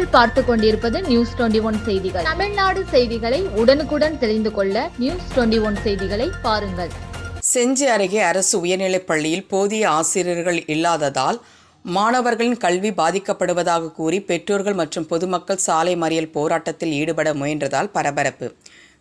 நீங்கள் பார்த்து கொண்டிருப்பது நியூஸ் டுவெண்டி ஒன் செய்திகள். தமிழ்நாடு செய்திகளை உடனுக்குடன் தெரிந்து கொள்ள நியூஸ் டுவெண்டி ஒன் செய்திகளை பாருங்கள். செஞ்சி அருகே அரசு உயர்நிலைப் பள்ளியில் போதிய ஆசிரியர்கள் இல்லாததால் மாணவர்களின் கல்வி பாதிக்கப்படுவதாக கூறி பெற்றோர்கள் மற்றும் பொதுமக்கள் சாலை மறியல் போராட்டத்தில் ஈடுபட முயன்றதால் பரபரப்பு.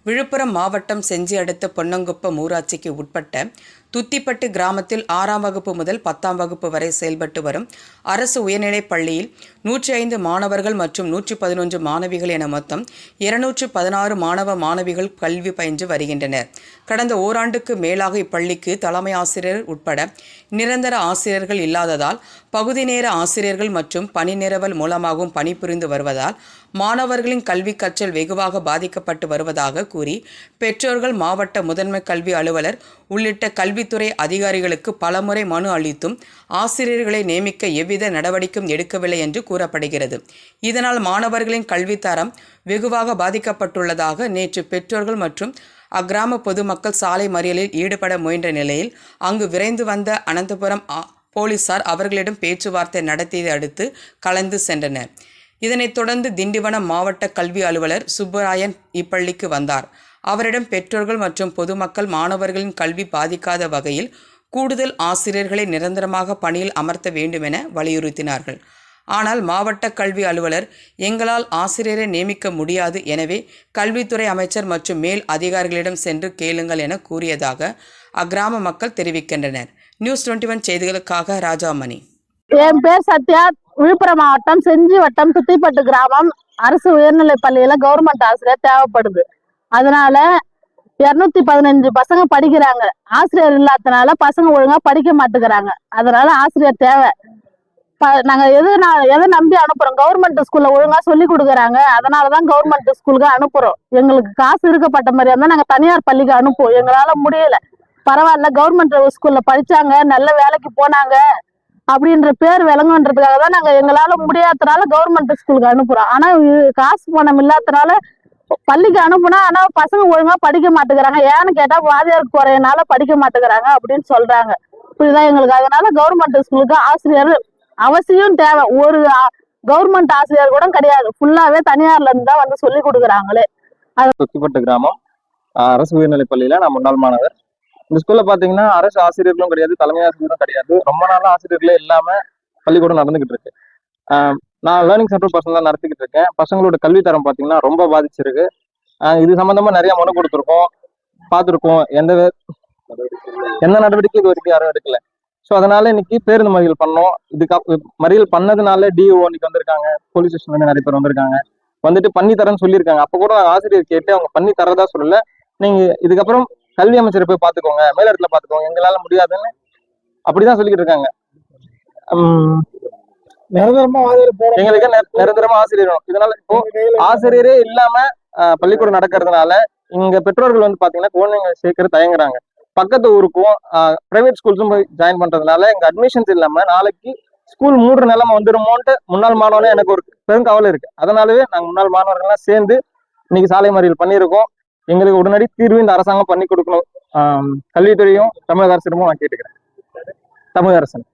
விழுப்புரம் மாவட்டம் செஞ்சி அடுத்த பொன்னங்குப்பம் ஊராட்சிக்கு உட்பட்ட துத்திப்பட்டு கிராமத்தில் ஆறாம் வகுப்பு முதல் பத்தாம் வகுப்பு வரை செயல்பட்டு வரும் அரசு உயர்நிலைப் பள்ளியில் நூற்றி ஐந்து மாணவர்கள் மற்றும் நூற்றி பதினொன்று மாணவிகள் என மொத்தம் இருநூற்று பதினாறு மாணவ மாணவிகள் கல்வி பயின்று வருகின்றனர். கடந்த ஓராண்டுக்கு மேலாக இப்பள்ளிக்கு தலைமை ஆசிரியர் உட்பட நிரந்தர ஆசிரியர்கள் இல்லாததால் பகுதி நேர ஆசிரியர்கள் மற்றும் பணி நிரவல் மூலமாகவும் பணிபுரிந்து வருவதால் மாணவர்களின் கல்வி கற்றல் வெகுவாக பாதிக்கப்பட்டு வருவதாக கூறி பெற்றோர்கள் மாவட்ட முதன்மை கல்வி அலுவலர் உள்ளிட்ட கல்வி கல்வித்துறை அதிகாரிகளுக்கு பலமுறை மனு அளித்தும் ஆசிரியர்களை நியமிக்க எவ்வித நடவடிக்கையும் எடுக்கவில்லை என்று கூறப்படுகிறது. இதனால் மாணவர்களின் கல்வித்தரம் வெகுவாக பாதிக்கப்பட்டுள்ளதாக நேற்று பெற்றோர்கள் மற்றும் அக்கிராம பொதுமக்கள் சாலை மறியலில் ஈடுபட முயன்ற நிலையில் அங்கு விரைந்து வந்த அனந்தபுரம் போலீசார் அவர்களிடம் பேச்சுவார்த்தை நடத்தியதை அடுத்து கலந்து சென்றனர். இதனைத் தொடர்ந்து திண்டிவனம் மாவட்ட கல்வி அலுவலர் சுப்பராயன் இப்பள்ளிக்கு வந்தார். அவரிடம் பெற்றோர்கள் மற்றும் பொதுமக்கள் மாணவர்களின் கல்வி பாதிக்காத வகையில் கூடுதல் ஆசிரியர்களை நிரந்தரமாக பணியில் அமர்த்த வேண்டுமென வலியுறுத்தினார்கள். ஆனால் மாவட்ட கல்வி அலுவலர் எங்களால் ஆசிரியரை நியமிக்க முடியாது எனவே கல்வித்துறை அமைச்சர் மற்றும் மேல் அதிகாரிகளிடம் சென்று கேளுங்கள் என கூறியதாக அக்கிராம மக்கள் தெரிவிக்கின்றனர். நியூஸ் டுவெண்ட்டி ஒன் செய்திகளுக்காக ராஜாமணி. என் பேர் சத்யா. விழுப்புரம் மாவட்டம் செஞ்சி வட்டம் துத்திப்பட்டு கிராமம். அரசு உயர்நிலைப் பள்ளியில கவர்மெண்ட் ஆசிரியர் தேவைப்படுது. அதனால இருநூத்தி பதினஞ்சு பசங்க படிக்கிறாங்க. ஆசிரியர் இல்லாதனால பசங்க ஒழுங்கா படிக்க மாட்டேங்கிறாங்க. அதனால ஆசிரியர் தேவை. ப- நாங்க எது நான் எதை நம்பி அனுப்புறோம்? கவர்மெண்ட் ஸ்கூல்ல ஒழுங்கா சொல்லி கொடுக்குறாங்க. அதனாலதான் கவர்மெண்ட் ஸ்கூலுக்கு அனுப்புறோம். எங்களுக்கு காசு இருக்கப்பட்ட மாதிரியா இருந்தா நாங்க தனியார் பள்ளிக்கு அனுப்புவோம். எங்களால முடியல. பரவாயில்ல கவர்மெண்ட் ஸ்கூல்ல படிச்சாங்க. நல்ல வேலைக்கு போனாங்க. அப்படின்ற பேர் விளங்குன்றதுக்காக தான் நாங்க எங்களால முடியாதனால கவர்மெண்ட் ஸ்கூலுக்கு அனுப்புறோம். ஆனா இது காசு பணம் இல்லாதனால பள்ளிக்கு அனுப்புனா ஆனா பசங்க ஒழுங்கா படிக்க மாட்டேங்கிறாங்க. ஏன்னு கேட்டா வாதியார் குறையனால படிக்க மாட்டேங்கிறாங்க அப்படின்னு சொல்றாங்க. புரியுதா எங்களுக்கு அதனால கவர்மெண்ட் ஸ்கூலுக்கு ஆசிரியர் அவசியம் தேவை. ஒரு கவர்மெண்ட் ஆசிரியர் கூட கிடையாது. ஃபுல்லாவே தனியார்ல இருந்து தான் வந்து சொல்லி கொடுக்குறாங்களே. சுத்திப்பட்டு கிராமம் அரசு உயர்நிலை பள்ளியில நான் முன்னாள் மாணவர். இந்த ஸ்கூல்ல பாத்தீங்கன்னா அரசு ஆசிரியர்களும் கிடையாது தலைமை ஆசிரியரும் கிடையாது. ரொம்ப நாள ஆசிரியர்களே இல்லாம பள்ளிக்கூடம் நடந்துகிட்டு இருக்கு. நான் லேர்னிங் சென்டர் பர்சன் தான் நடத்திக்கிட்டு இருக்கேன். பசங்களோட கல்வி தரம் பார்த்தீங்கன்னா ரொம்ப பாதிச்சிருக்கு. இது சம்மந்தமாக நிறைய மனு கொடுத்துருக்கோம். பார்த்துருக்கோம் எந்த எந்த நடவடிக்கை இது வரைக்கும் யாரும் எடுக்கல. ஸோ அதனால இன்னைக்கு பேருந்து மறியல் பண்ணோம். இதுக்கு மறியல் பண்ணதுனால டிஓ இன்னைக்கு வந்திருக்காங்க. போலீஸ் ஸ்டேஷன்லேருந்து நிறைய பேர் வந்திருக்காங்க. வந்துட்டு பண்ணி தரேன்னு சொல்லியிருக்காங்க. அப்போ கூட ஆசிரியர் கேட்டு அவங்க பண்ணி தரதா சொல்லல. நீங்க இதுக்கப்புறம் கல்வி அமைச்சரை போய் பார்த்துக்கோங்க மேலிடத்துல பார்த்துக்கோங்க எங்களால முடியாதுன்னு அப்படிதான் சொல்லிக்கிட்டு இருக்காங்க. நிரந்தரமா ஆதரவு போட எங்களுக்கு நிர- நிரந்தரமா ஆசிரியர். இதனால இப்போ ஆசிரியரே இல்லாம பள்ளிக்கூடம் நடக்கிறதுனால இங்க பெற்றோர்கள் வந்து பாத்தீங்கன்னா குழந்தைங்க சேர்க்கிற தயங்குறாங்க. பக்கத்து ஊருக்கும் பிரைவேட் ஸ்கூல்ஸும் போய் ஜாயின் பண்றதுனால எங்க அட்மிஷன்ஸ் இல்லாம நாளைக்கு ஸ்கூல் மூடுற நிலைமை வந்துருமோன்ட்டு முன்னாள் மாணவனே எனக்கு ஒரு பெருங்கவலை இருக்கு. அதனாலவே நாங்க முன்னாள் மாணவர்கள்லாம் சேர்ந்து இன்னைக்கு சாலை மறியல் பண்ணியிருக்கோம். எங்களுக்கு உடனடி தீர்வு இந்த அரசாங்கம் பண்ணி கொடுக்கணும். கல்வித்துறையும் தமிழக அரசிடமும் நான் கேட்டுக்கிறேன். தமிழக அரசன்.